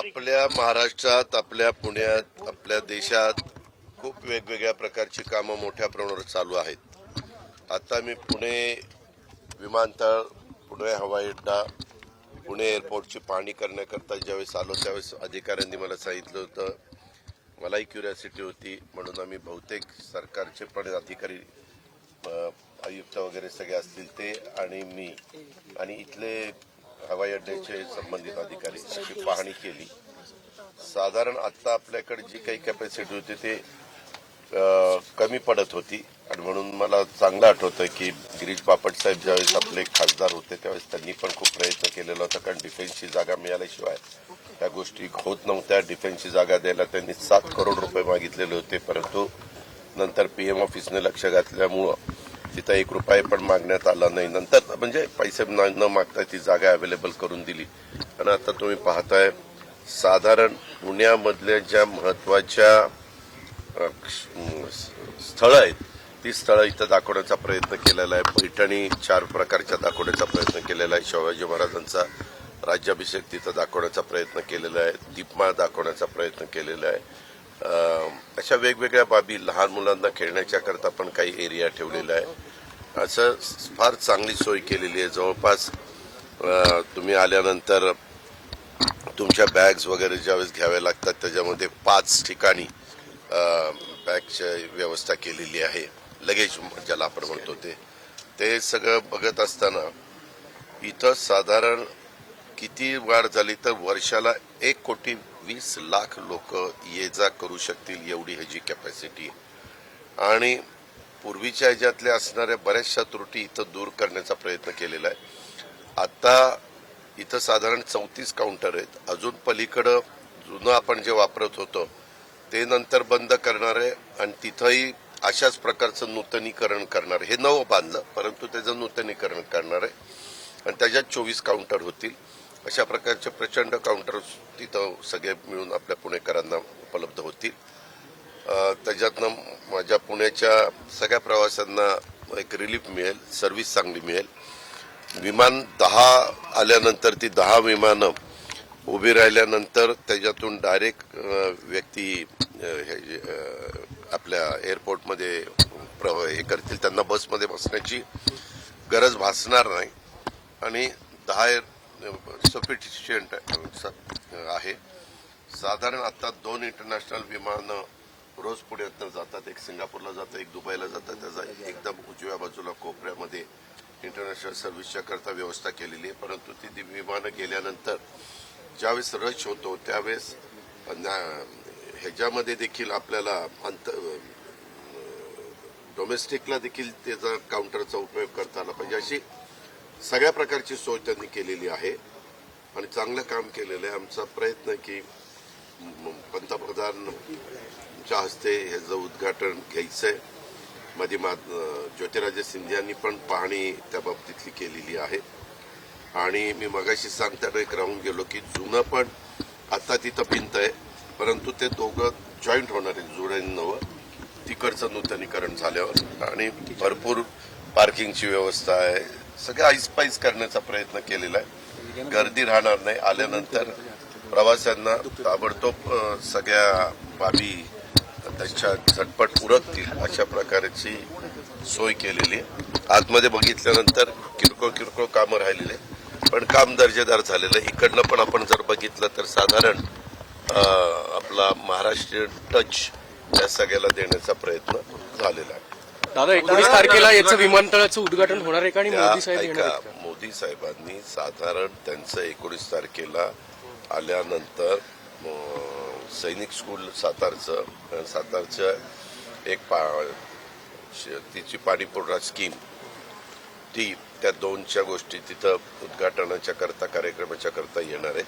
आपल्या महाराष्ट्रात आपल्या पुण्यात आपल्या देशात खूप वेगवेगळ्या प्रकारची कामं मोठ्या प्रमाणावर चालू आहेत. आता मी पुणे विमानतळ पुणे हवाई अड्डा पुणे एअरपोर्टची पाहणी करण्याकरता ज्यावेळेस आलो त्यावेळेस अधिकाऱ्यांनी मला सांगितलं होतं. मलाही क्युरियासिटी होती. म्हणून आम्ही बहुतेक सरकारचे पण अधिकारी आयुक्त वगैरे सगळे असतील ते आणि मी. आणि इथले हवाई अड्ड्याचे संबंधित अधिकारी अशी पाहणी केली. साधारण आत्ता आपल्याकडे जी काही कॅपॅसिटी होती ते कमी पडत होती. आणि म्हणून मला चांगलं आठवतं की गिरीश बापट साहेब ज्यावेळेस आपले खासदार होते त्यावेळेस त्यांनी पण खूप प्रयत्न केलेला होता. कारण डिफेन्सची जागा मिळाल्याशिवाय त्या गोष्टी होत नव्हत्या. डिफेन्सची जागा द्यायला त्यांनी सात करोड रुपये मागितलेले होते. परंतु नंतर पीएम ऑफिसने लक्ष घातल्यामुळं तिथं एक रुपये पण मागण्यात आला नाही. नंतर म्हणजे पैसे न न मागता ती जागा अवेलेबल करून दिली. आणि आता तुम्ही पाहताय साधारण पुण्यामधल्या ज्या महत्त्वाच्या स्थळं आहेत ती स्थळं इथं दाखवण्याचा प्रयत्न केलेला आहे. पैठणी चार प्रकारच्या दाखवण्याचा प्रयत्न केलेला आहे. शिवाजी महाराजांचा राज्याभिषेक तिथं दाखवण्याचा प्रयत्न केलेला आहे. दीपमाळ दाखवण्याचा प्रयत्न केलेला आहे. अशा वेगवेगळ्या बाबी लहान मुलांना खेळण्याच्या करता पण काही एरिया ठेवलेला आहे असं फार चांगली सोय केलेली आहे. जवळपास तुम्ही आल्यानंतर तुमच्या बॅग्स वगैरे ज्यावेळेस घ्याव्या लागतात त्याच्यामध्ये पाच ठिकाणी बॅगची व्यवस्था केलेली आहे. लगेज ज्याला आपण म्हणतो ते. ते सगळं बघत असताना इथं साधारण किती वाढ झाली तर वर्षाला एक कोटी वीस लाख लोक ये जा करू शकतील एवढी ह्याची कॅपॅसिटी आणि पूर्वीच्या ह्याच्यातल्या असणाऱ्या बऱ्याचशा त्रुटी इथं दूर करण्याचा प्रयत्न केलेला आहे. आता इथं साधारण चौतीस काउंटर आहेत. अजून पलीकडं जुनं आपण जे वापरत होतो ते नंतर बंद करणार आहे आणि तिथंही अशाच प्रकारचं नूतनीकरण करणार. आहे. हे नवं बांधलं परंतु त्याचं नूतनीकरण करणार. आहे आणि त्याच्यात चोवीस काउंटर होतील. अशा प्रकारचे प्रचंड काउंटर तिथं सगळे मिळून आपल्या पुणेकरांना उपलब्ध होतील. त्याच्यातनं माझ्या पुण्याच्या सगळ्या प्रवाशांना एक रिलीफ मिळेल सर्व्हिस चांगली मिळेल. विमान दहा आल्यानंतर ती दहा विमानं उभी राहिल्यानंतर त्याच्यातून डायरेक्ट व्यक्ती आपल्या एअरपोर्टमध्ये प्रव हे करतील. त्यांना बसमध्ये बसण्याची गरज भासणार नाही. आणि दहा सफिशियंट आहे. साधारण आता दोन इंटरनॅशनल विमानं रोज पुण्यातनं जातात एक सिंगापूरला जातात एक दुबईला जातात. त्याचा एकदम उजव्या बाजूला कोपऱ्यामध्ये इंटरनॅशनल सर्व्हिसच्या करता व्यवस्था केलेली आहे. परंतु ती विमानं गेल्यानंतर ज्यावेळेस रश होतो त्यावेळेस ह्याच्यामध्ये देखील आपल्याला अंत डोमेस्टिकला देखील त्याचा काउंटरचा उपयोग करता आला पाहिजे अशी सगळ्या प्रकारची सोय त्यांनी केलेली आहे. आणि चांगलं काम केलेलं आहे. आमचा प्रयत्न की पंतप्रधान पंतप्रधानच्या हस्ते ह्याचं उद्घाटन घ्यायचं आहे मध्ये मा ज्योतिराजे सिंधियांनी पण पाहणी त्या बाबतीतली केलेली आहे. आणि मी मगाशी सांगताना एक राहून गेलो की जुनं पण आता तिथं भिंत आहे. परंतु ते दोघं जॉईंट होणार आहे जुळ्यां नवं. तिकडचं नूतनीकरण झाल्यावर. आणि भरपूर पार्किंगची व्यवस्था आहे. सगळं आईस्पाईस करण्याचा प्रयत्न केलेला आहे. गर्दी राहणार नाही. आल्यानंतर प्रवाशांना ताबडतोब सगळ्या बाबी त्यांच्या झटपट उरकतील अशा प्रकारची सोय केलेली आहे. आतमध्ये बघितल्यानंतर किरकोळ किरकोळ कामं राहिलेले पण काम दर्जेदार झालेलं आहे. इकडनं पण आपण जर बघितलं तर साधारण आपला महाराष्ट्रीयन टच या सगळ्याला देण्याचा प्रयत्न झालेला आहे. दादा एकोणीस तारखेला याचं विमानतळाचं उद्घाटन होणार आहे का आणि मोदी साहेब? मोदी साहेबांनी साधारण त्यांचं एकोणीस तारखेला आल्यानंतर सैनिक स्कूल सातारचं सातारचं एक पा श- तिची पाणीपुरवठा स्कीम ती त्या दोनच्या गोष्टी तिथं उद्घाटनाच्या करता कार्यक्रमाच्या करता येणार आहे.